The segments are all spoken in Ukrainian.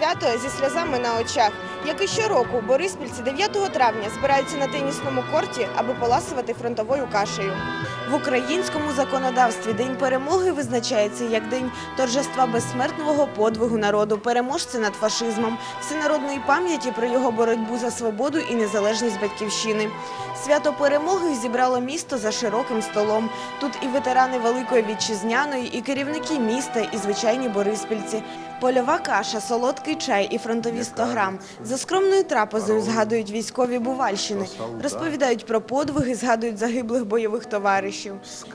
свято зі сльозами на очах. Як і щороку, бориспільці 9 травня збираються на тенісному корті, аби поласувати фронтовою кашею. В українському законодавстві День перемоги визначається як день торжества безсмертного подвигу народу, переможця над фашизмом, всенародної пам'яті про його боротьбу за свободу і незалежність батьківщини. Свято перемоги зібрало місто за широким столом. Тут і ветерани Великої вітчизняної, і керівники міста, і звичайні бориспільці. Польова каша, солодкий чай і фронтові 100 грам. За скромною трапезою згадують військові Бувальщини, розповідають про подвиги, згадують загиблих бойових товаришів.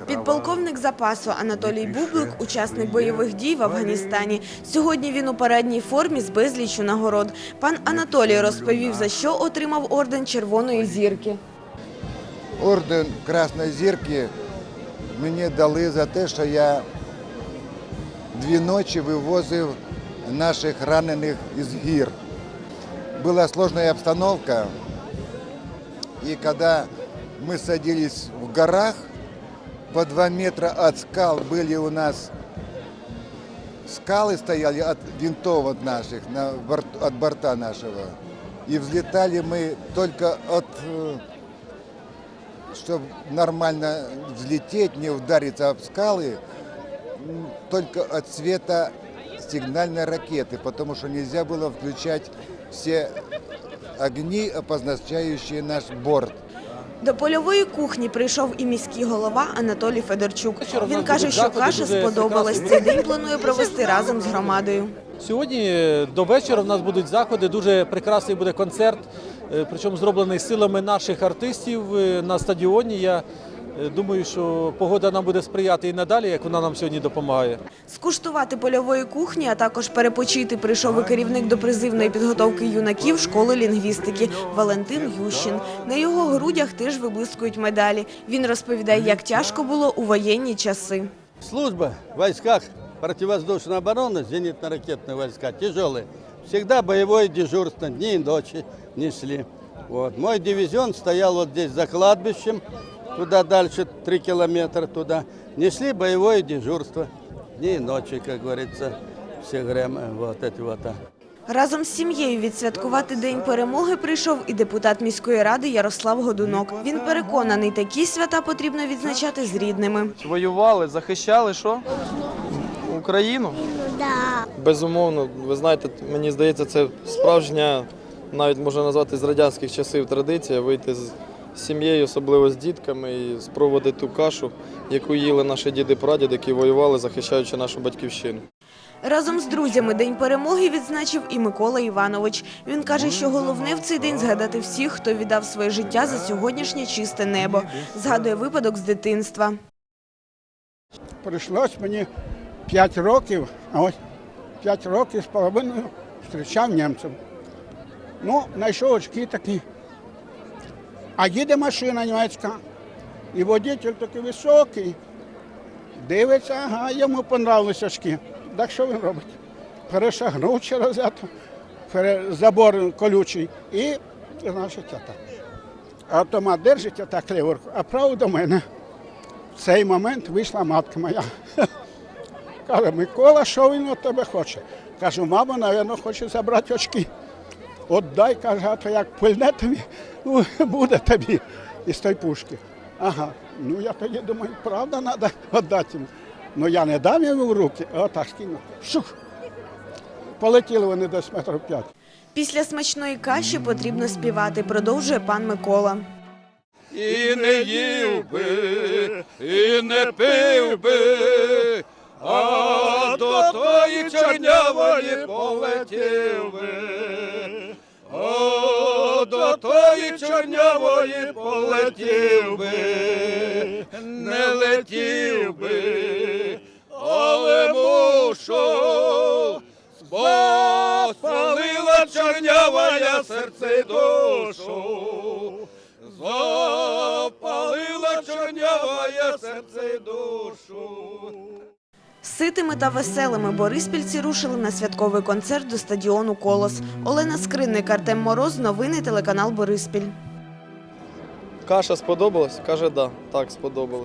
Підполковник запасу Анатолій Бублик, учасник бойових дій в Афганістані. Сьогодні він у парадній формі з безліччю нагород. Пан Анатолій розповів, за що отримав орден Червоної зірки. Орден Красної зірки мені дали за те, що я дві ночі вивозив наших ранених із гір. Була сложная обстановка, и когда мы садились в горах, по два метра от скал были у нас скалы стояли от винтовок наших, на от борта нашего. И взлетали мы только от э, чтобы нормально взлететь, не удариться об скалы, только от света сигнальной ракеты, потому что нельзя было включать все огни, обозначающие наш борт. До польової кухні прийшов і міський голова Анатолій Федорчук. Він каже, що каша сподобалась. Цей день планує провести разом з громадою. Сьогодні е, до вечора в нас будуть заходи. Дуже прекрасний буде концерт, е, причому зроблений силами наших артистів е, на стадіоні. Я думаю, що погода нам буде сприяти і надалі, як вона нам сьогодні допомагає. Скуштувати польової кухні, а також перепочити прийшов і керівник до призивної підготовки юнаків школи лінгвістики Валентин Ющин. На його грудях теж виблискують медалі. Він розповідає, як тяжко було у воєнні часи. Служба в войсках противовоздушной обороны, зенитно-ракетные войска, тяжелые. Всегда боевое дежурство, дни и ночи несли. Вот. Мой дивизион стоял вот здесь за кладбищем, туда дальше, три километра туда. Несли боевое дежурство, дни и ночи, как говорится, все время вот эти вот. Разом з сім'єю відсвяткувати День перемоги прийшов і депутат міської ради Ярослав Годунок. Він переконаний, такі свята потрібно відзначати з рідними. Воювали, захищали що? Україну? Да. Безумовно, ви знаєте, мені здається, це справжня, навіть можна назвати з радянських часів традиція вийти з сім'єю, особливо з дітками, і спробувати ту кашу, яку їли наші діди прадіди, які воювали, захищаючи нашу батьківщину. Разом з друзями День перемоги відзначив і Микола Іванович. Він каже, що головне в цей день згадати всіх, хто віддав своє життя за сьогоднішнє чисте небо. Згадує випадок з дитинства. Прийшлось мені 5 років, а ось 5 років з половиною зустрічав німців. Ну, знайшов очки такі. А їде машина німецька, і водитель такий високий. Дивиться, ага, йому понравилися очки. Так що він робить? Перешагнув через забор колючий і, значить, так. Автомат держить отак ліву руку, а праву до мене. В цей момент вийшла матка моя. Каже, Микола, що він від тебе хоче? Кажу, мама, напевно, хоче забрати очки. От дай, каже, а то як пильне тобі, ну, буде тобі із тої пушки. Ага. Ну я тоді думаю, правда треба віддати йому. Ну я не дам йому в руки, а отак скинув. Шух. Полетіли вони десь метрів п'ять. Після смачної каші потрібно співати, продовжує пан Микола. І не їв би, і не пив би, до тої чорнявої полетів би, не летів би, але мушу, бо спалила чорнявая серце душу. Запалила чорнявая серце душу. Ситими та веселими бориспільці рушили на святковий концерт до стадіону Колос. Олена Скринник, Артем Мороз, новини телеканал Бориспіль. Каша сподобалась? Каже, да, так сподобалась.